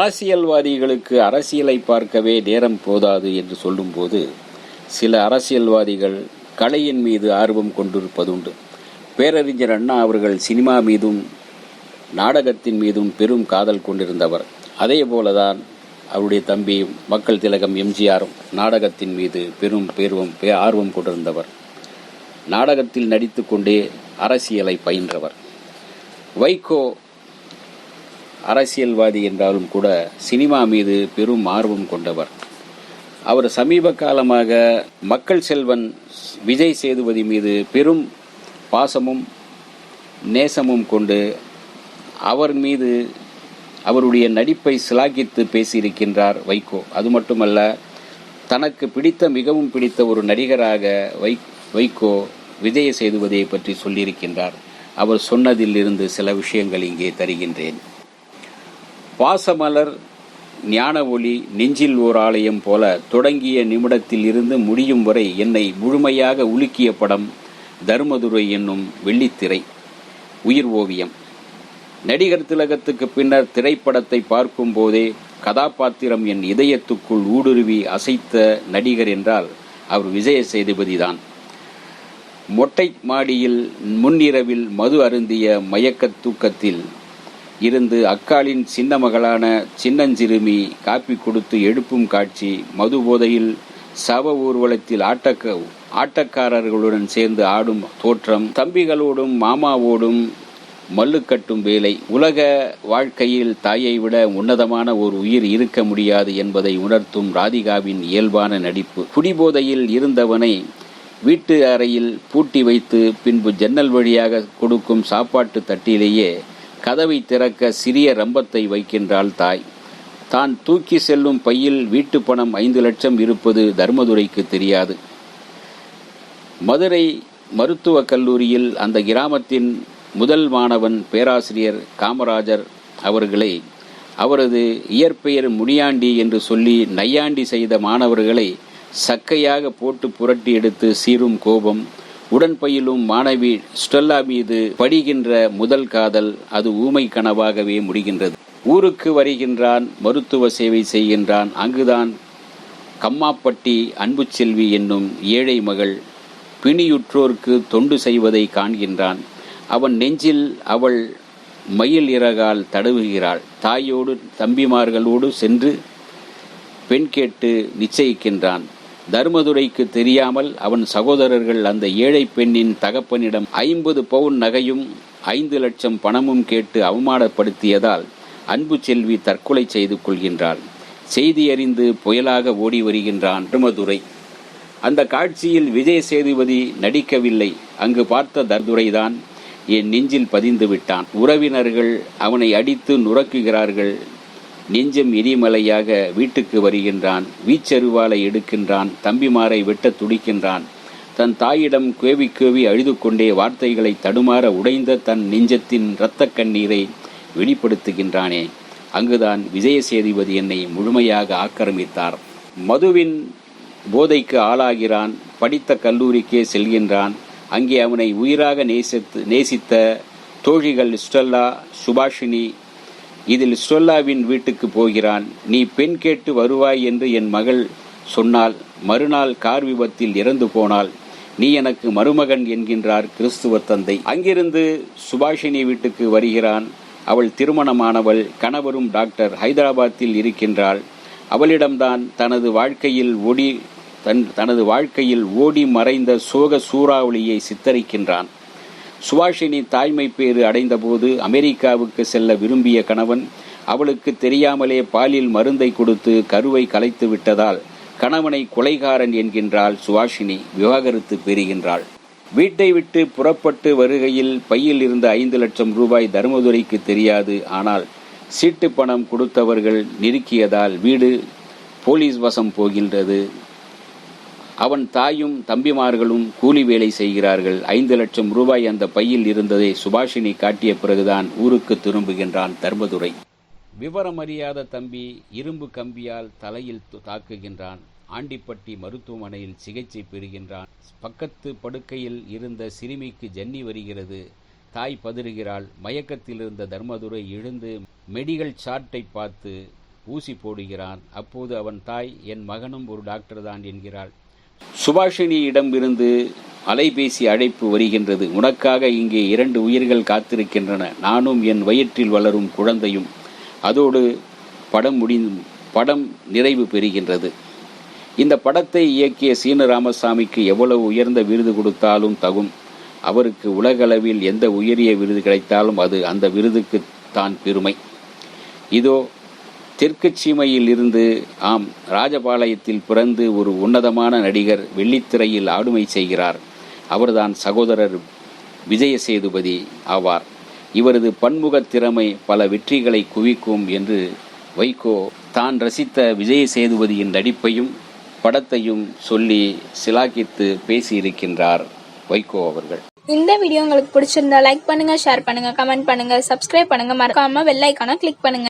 அரசியல்வாதிகளுக்கு அரசியலை பார்க்கவே நேரம் போதாது என்று சொல்லும்போது சில அரசியல்வாதிகள் கலையின் மீது ஆர்வம் கொண்டிருப்பதுண்டு. பேரறிஞர் அண்ணா அவர்கள் சினிமா மீதும் நாடகத்தின் மீதும் பெரும் காதல் கொண்டிருந்தவர். அதே போலதான் அவருடைய தம்பி மக்கள் திலகம் எம்ஜிஆரும் நாடகத்தின் மீது பெரும் பேர்வம் ஆர்வம் கொண்டிருந்தவர். நாடகத்தில் நடித்துக்கொண்டே அரசியலை பயின்றவர். வைகோ அரசியல்வாதி என்றாலும் கூட சினிமா மீது பெரும் ஆர்வம் கொண்டவர். அவர் சமீப காலமாக மக்கள் செல்வன் விஜய் சேதுபதி மீது பெரும் பாசமும் நேசமும் கொண்டு அவர் மீது அவருடைய நடிப்பை சிலாகித்து பேசியிருக்கின்றார் வைகோ. அது மட்டுமல்ல தனக்கு பிடித்த மிகவும் பிடித்த ஒரு நடிகராக வை வைகோ விஜய சேதுபதியை பற்றி சொல்லியிருக்கின்றார். அவர் சொன்னதில் இருந்து சில விஷயங்கள் இங்கே தருகின்றேன். பாசமலர் ஞான ஒளி நெஞ்சில் ஓர் ஆலயம் போல தொடங்கிய நிமிடத்தில் இருந்து முடியும் வரை என்னை முழுமையாக உலுக்கிய படம் தர்மதுரை என்னும் வெள்ளித்திரை உயிர் ஓவியம். நடிகர் திலகத்துக்கு பின்னர் திரைப்படத்தை பார்க்கும் போதே கதாபாத்திரம் என் இதயத்துக்குள் ஊடுருவி அசைத்த நடிகர் என்றால் அவர் விஜய சேதுபதிதான். மொட்டை மாடியில் முன்னிரவில் மது அருந்திய மயக்கத் தூக்கத்தில் இருந்து அக்காலின் சின்ன மகளான சின்னஞ்சிறுமி காப்பி கொடுத்து எடுப்பும் காட்சி மது போதையில் சவ ஊர்வலத்தில் ஆட்டக்க ஆட்டக்காரர்களுடன் சேர்ந்து ஆடும் தோற்றம் தம்பிகளோடும் மாமாவோடும் மல்லுக்கட்டும் வேலை. உலக வாழ்க்கையில் தாயை விட உன்னதமான ஒரு உயிர் இருக்க முடியாது என்பதை உணர்த்தும் ராதிகாவின் இயல்பான நடிப்பு. குடிபோதையில் இருந்தவனை வீட்டு அறையில் பூட்டி வைத்து பின்பு ஜன்னல் வழியாக கொடுக்கும் சாப்பாட்டு தட்டிலேயே கதவை திறக்க சிறிய ரம்பத்தை வைக்கின்றாள் தாய். தான் தூக்கி செல்லும் பையில் வீட்டு பணம் ஐந்து லட்சம் இருப்பது தர்மதுரைக்கு தெரியாது. மதுரை மருத்துவக் கல்லூரியில் அந்த கிராமத்தின் முதல் மாணவன் பேராசிரியர் காமராஜர் அவர்களை அவரது இயற்பெயர் முனியாண்டி என்று சொல்லி நையாண்டி செய்த மாணவர்களை சக்கையாக போட்டு புரட்டி எடுத்து சீரும் கோபம் உடன் பயிலும் மாணவி ஸ்டெல்லா மீது படிகின்ற முதல் காதல் அது ஊமை கனவாகவே முடிகின்றது. ஊருக்கு வருகின்றான் மருத்துவ சேவை செய்கின்றான். அங்குதான் கம்மாப்பட்டி அன்பு செல்வி என்னும் ஏழை மகள் பிணியுற்றோர்க்கு தொண்டு செய்வதை காண்கின்றான். அவன் நெஞ்சில் அவள் மயில் இறகால் தடவுகிறாள். தாயோடு தம்பிமார்களோடு சென்று பெண் கேட்டு நிச்சயிக்கின்றான். தர்மதுரைக்கு தெரியாமல் அவன் சகோதரர்கள் அந்த ஏழை பெண்ணின் தகப்பனிடம் ஐம்பது பவுன் நகையும் ஐந்து லட்சம் பணமும் கேட்டு அவமானப்படுத்தியதால் அன்பு செல்வி தற்கொலை செய்து கொள்கின்றாள். செய்தி அறிந்து புயலாக ஓடி வருகின்றான் தர்மதுரை. அந்த காட்சியில் விஜய் சேதுபதி நடிக்கவில்லை. அங்கு பார்த்த தர்துரைதான் என் நெஞ்சில் பதிந்து விட்டான். உறவினர்கள் அவனை அடித்து நுரக்குகிறார்கள் நெஞ்சம் எரிமலையாக வீட்டுக்கு வருகின்றான் வீச்சருவாலை எடுக்கின்றான் தம்பிமாரை வெட்ட துடிக்கின்றான். தன் தாயிடம் கேவி கேவி அழுது கொண்டே வார்த்தைகளை தடுமாற உடைந்த தன் நெஞ்சத்தின் இரத்த கண்ணீரை வெளிப்படுத்துகின்றானே. அங்குதான் விஜய சேதுபதி என்னை முழுமையாக ஆக்கிரமித்தார். மதுவின் போதைக்கு ஆளாகிறான் படித்த கல்லூரிக்கே செல்கின்றான். அங்கே அவனை உயிராக நேசித்து நேசித்த தோழிகள் ஸ்டெல்லா சுபாஷினி இதில் ஸ்டெல்லாவின் வீட்டுக்கு போகிறான் நீ பெண் கேட்டு வருவாய் என்று என் மகள் சொன்னால் மறுநாள் கார் விபத்தில் இறந்து போனால் நீ எனக்கு மருமகன் என்கின்றார் கிறிஸ்துவ தந்தை. அங்கிருந்து சுபாஷினி வீட்டுக்கு வருகிறான். அவள் திருமணமானவள் கணவரும் டாக்டர் ஹைதராபாத்தில் இருக்கின்றாள். அவளிடம்தான் தனது வாழ்க்கையில் ஓடி தன் தனது வாழ்க்கையில் ஓடி மறைந்த சோக சூறாவளியை சித்தரிக்கின்றான். சுபாஷினி தாய்மை பேறு அடைந்தபோது அமெரிக்காவுக்கு செல்ல விரும்பிய கணவன் அவளுக்கு தெரியாமலே பாலில் மருந்தை கொடுத்து கருவை கலைத்து விட்டதால் கணவனை கொலைகாரன் என்கின்றாள் சுபாஷினி விவாகரத்து பெறுகின்றாள். வீட்டை விட்டு புறப்பட்டு வருகையில் பையில் இருந்த ஐந்து லட்சம் ரூபாய் தர்மதுரைக்கு தெரியாது. ஆனால் சீட்டு பணம் கொடுத்தவர்கள் நெருக்கியதால் வீடு போலீஸ் வசம் போகின்றது. அவன் தாயும் தம்பிமார்களும் கூலி வேலை செய்கிறார்கள். ஐந்து லட்சம் ரூபாய் அந்த பையில் இருந்ததை சுபாஷினி காட்டிய பிறகுதான் ஊருக்கு திரும்புகின்றான் தர்மதுரை. விவரமறியாத தம்பி இரும்பு கம்பியால் தலையில் தாக்குகின்றான். ஆண்டிப்பட்டி மருத்துவமனையில் சிகிச்சை பெறுகின்றான். பக்கத்து படுக்கையில் இருந்த சிறுமிக்கு ஜன்னி வருகிறது. தாய் பதறுகிறாள். மயக்கத்தில் இருந்த தர்மதுரை எழுந்து மெடிக்கல் சார்ட்டை பார்த்து ஊசி போடுகிறான். அப்போது அவன் தாய் என் மகனும் ஒரு டாக்டர் தான் என்கிறாள். சுபாஷினியிடமிருந்து அலைபேசி அழைப்பு வருகின்றது. உனக்காக இங்கே இரண்டு உயிர்கள் காத்திருக்கின்றன. நானும் என் வயிற்றில் வளரும் குழந்தையும். அதோடு படம் முடி படம் நிறைவு பெறுகின்றது. இந்த படத்தை இயக்கிய சீன ராமசாமிக்கு எவ்வளவு உயர்ந்த விருது கொடுத்தாலும் தகும். அவருக்கு உலகளவில் எந்த உயரிய விருது கிடைத்தாலும் அது அந்த விருதுக்கு தான் பெருமை. இதோ தெற்கு சீமையில் இருந்து ஆம் ராஜபாளையத்தில் பிறந்து ஒரு உன்னதமான நடிகர் வெள்ளித்திரையில் ஆளுமை செய்கிறார். அவர்தான் சகோதரர் விஜய சேதுபதி ஆவார். இவரது பன்முக திறமை பல வெற்றிகளை குவிக்கும் என்று வைகோ தான் ரசித்த விஜய சேதுபதியின் நடிப்பையும் படத்தையும் சொல்லி சிலாக்கித்து பேசியிருக்கின்றார் வைகோ அவர்கள். இந்த வீடியோ உங்களுக்கு பிடிச்சிருந்தா லைக் பண்ணுங்க ஷேர் பண்ணுங்க கமெண்ட் பண்ணுங்க சப்ஸ்கிரைப் பண்ணுங்க. மறக்காம வெள்ளைக்கான கிளிக் பண்ணுங்க.